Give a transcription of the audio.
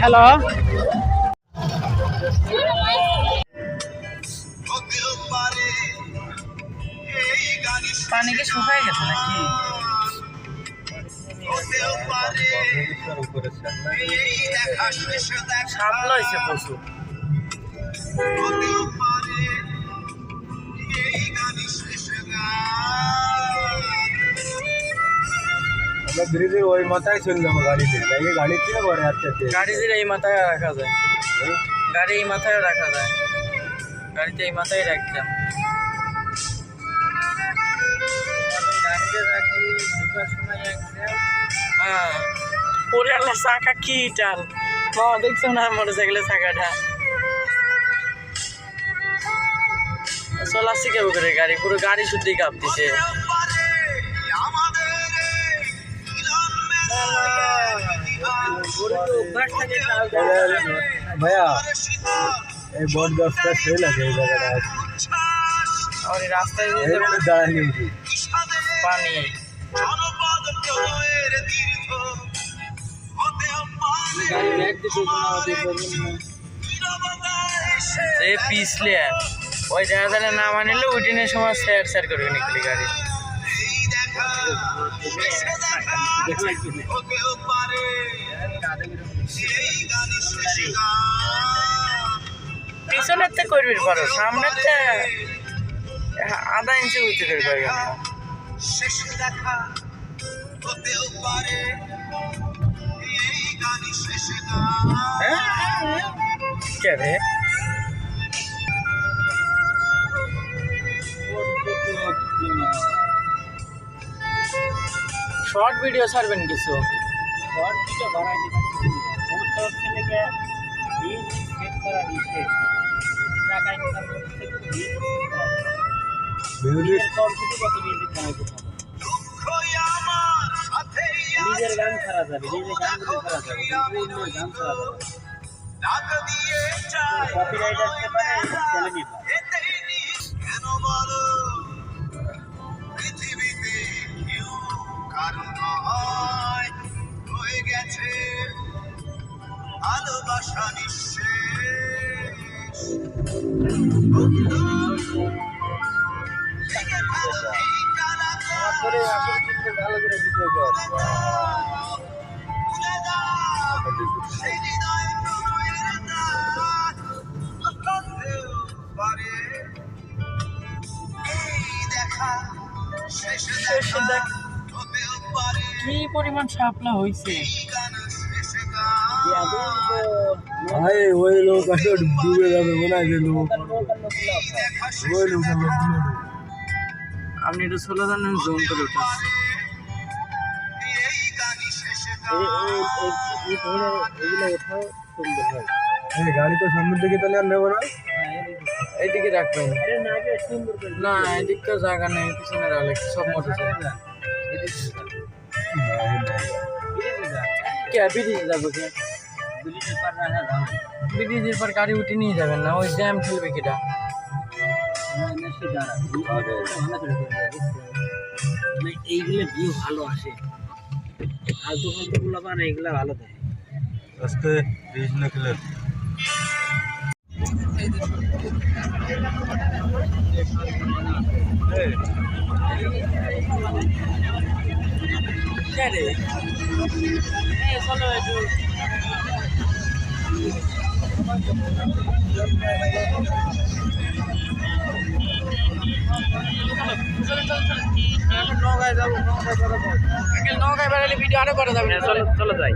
Hello. পানি কি শুকায় গেছে নাকি? সাপলা হয়েছে প্রচুর। আমরা ব্রিজের ওই মাথায় চলে যাব গাড়িতে। লাগিয়ে গাড়ির থেকে পরে আস্তে আস্তে গাড়ি এই মাথায় রাখা যায়। গাড়ি এই মাথায় রাখা যায়। গাড়িতে এই মাথায় রাখতাম। হ্যাঁ ওরে আল্লাহ চাকা কি টাল মামা দেখছ না মোটর সাইকেলের চাকাটা চলাচ্ছি কেউ করে গাড়ি পুরো গাড়ি শুদ্ধই কাঁপতেছে। ভাইয়া এই বট গাছটা সেই লাগে এই জায়গাটা আছে আর এই রাস্তায় পানি। সে পিছলে ওই জায়গাটা না মানিলে ওই দিনের সময় স্যার স্যার করবে নিকলি গাড়ি। পিছনের তে করবি পারো সামনের তে আধা ইঞ্চি উঁচু করে করবি না শেষ দেখা হতেও পারে। এই গানই শেষ গান শর্ট ভিডিও ছাড়বেন কিছু? মিউজিক দুঃখই আমার সাথেই নিজের গান ছাড়া যাবে নিজের গানগুলো ছাড়া যাবে কিন্তু অন্য গান ছাড়া যাবে। দিয়ে চাই কপিরাইট আসতে পারে চলে নিবা কেন বলো পৃথিবীতে কেউ হয় হয়ে গেছে ভালোবাসা নিঃশেষ করে আসল চিনতে ভালো কি পরিমাণ শাপলা হয়েছে ভাই ওই লোক আছে ডুবে যাবে মনে হয় যে লোক। ওই লোক আপনি একটু ষোলো ধানের জুম করে উঠাচ্ছি হয়। গাড়ি তো সামনের দিকে তাহলে আর নেব না? এইদিকে রাখবেন। না এদিক তো জায়গা নেই পিছনে রাখলে সব মোটর কে বিদেশে যাব কে? ব্রিজের পার গাড়ি উঠে নিয়ে যাবেন না ওই জ্যাম ফেলবে কিটা? না না সে দাঁড়া ভালো করে করবে মানে এইগুলো ভিউ ভালো আসে ফালতু ফালতু গুলো বানা এগুলো ভালো দেয় আজকে ব্রিজ না খেলে চলো নৌকায় বেড়ালে ভিডিও আরও করা যাবে চলো চলো যাই।